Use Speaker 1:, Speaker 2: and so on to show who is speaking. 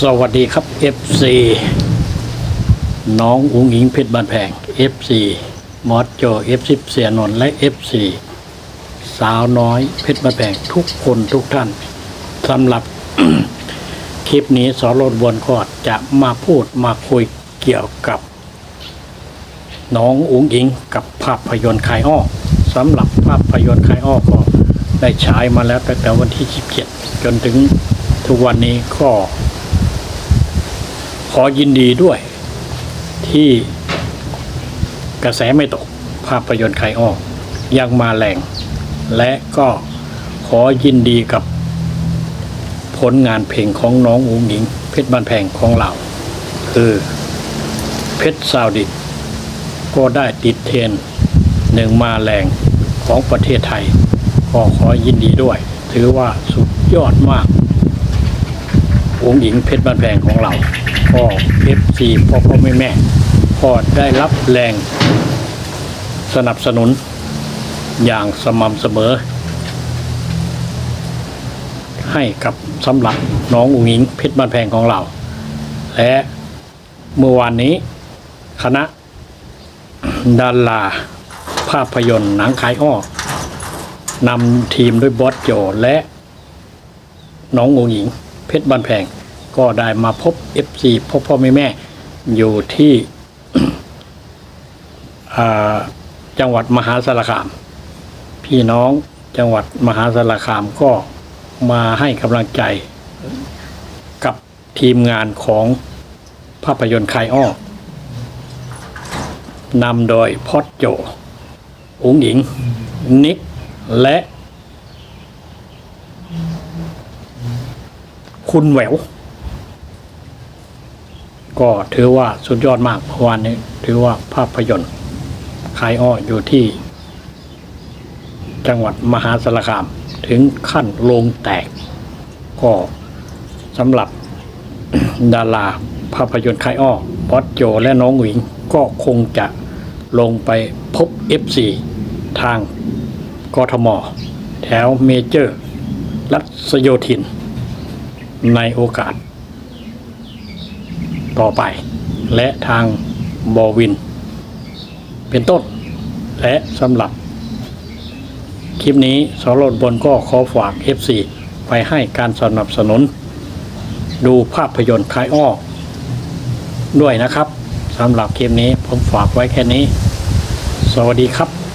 Speaker 1: สวัสดีครับ FC น้องอุ้งอิงเพชรบานแพง FC มอสโจ F10 เสียนนท์และ FC สาวน้อยเพชรบานแพงทุกคนทุกท่านสำหรับ คลิปนี้สอรถบนก็จะมาพูดมาคุยเกี่ยวกับ น้องอุ้งอิงกับภาพยนตร์คายอ้อสำหรับภาพยนตร์คายอ้อก็ได้ฉายมาแล้วตั้งแต่วันที่ 17 จนถึงทุกวันนี้ก็ ขอยินดีด้วยที่กระแสไม่ตกภาพยนตร์คายอ้อยังมาแรง และก็ขอยินดีกับผลงานเพลงของน้องอุ๋งหญิง เพชรบ้านแพงของเรา คือเพชรซาวดิตก็ได้ติดเทรนหนึ่งมาแรงของประเทศไทย ก็ขอยินดีด้วย ถือว่าสุดยอดมาก องค์หญิงเพชรบ้านแพงของเราก็เอฟซีพ่อพ่อแม่แม่ก็ได้รับแรงสนับสนุนอย่างสม่ำเสมอ ให้กับสำหรับน้องอุ๋งหญิงเพชรบ้านแพงของเรา และเมื่อวานนี้ คณะดาราภาพยนตร์หนังขายอ้อนำทีมด้วยบอสโจและน้ององหญิงเพชรบ้านแพง ก็ได้มาพบ FC พบพ่อแม่แม่อยู่ที่จังหวัดมหาสารคาม พี่น้องจังหวัดมหาสารคามก็มาให้กำลังใจกับทีมงานของภาพยนตร์คายอ้อนำโดยพอดโจ อุ๋งหญิง นิก และ คุณแหวว ก็ถือว่าสุดยอดมากเมื่อวานนี้ ถือว่าภาพยนตร์ขายอ้ออยู่ที่ จังหวัดมหาสารคาม ถึงขั้นโลงแตก ก็สำหรับดาราภาพยนตร์คายอ้อพอดโจและน้องหญิงก็คงจะลงไปพบ FC ทางกทม แถวเมเจอร์ รัศโยธิน ในโอกาส ต่อไป และทางบอวิน เป็นต้น และสำหรับ คลิปนี้สรดบนก็ขอฝาก FC ไปให้การสนับสนุน ดูภาพยนตร์คลายอ้อด้วยนะครับสำหรับคลิปนี้ผมฝากไว้แค่นี้ สวัสดีครับ